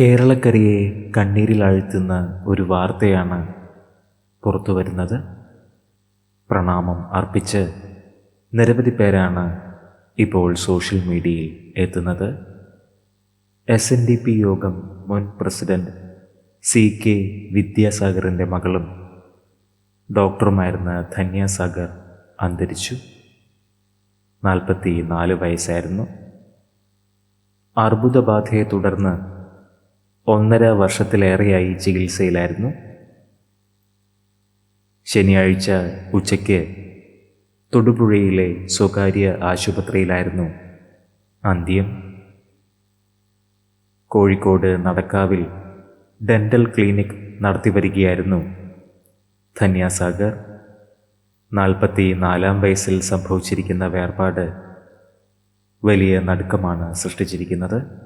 കേരളക്കരയെ കണ്ണീരിലാഴ്ത്തുന്ന ഒരു വാർത്തയാണ് പുറത്തു വരുന്നത്. പ്രണാമം അർപ്പിച്ച് നിരവധി പേരാണ് ഇപ്പോൾ സോഷ്യൽ മീഡിയയിൽ എത്തുന്നത്. എസ് എൻ ഡി പി യോഗം മുൻ പ്രസിഡന്റ് സി കെ വിദ്യാസാഗറിന്റെ മകളും ഡോക്ടറുമായിരുന്ന ധന്യാസാഗർ അന്തരിച്ചു. നാൽപ്പത്തി നാല് വയസ്സായിരുന്നു. അർബുദബാധയെ തുടർന്ന് ഒന്നര വർഷത്തിലേറെയായി ചികിത്സയിലായിരുന്നു. ശനിയാഴ്ച ഉച്ചയ്ക്ക് തൊടുപുഴയിലെ സ്വകാര്യ ആശുപത്രിയിലായിരുന്നു അന്ത്യം. കോഴിക്കോട് നടക്കാവിൽ ഡെന്റൽ ക്ലിനിക് നടത്തി വരികയായിരുന്നു ധന്യാസാഗർ. നാൽപ്പത്തി നാലാം വയസ്സിൽ സംഭവിച്ചിരിക്കുന്ന വേർപാട് വലിയ നടുക്കമാണ് സൃഷ്ടിച്ചിരിക്കുന്നത്.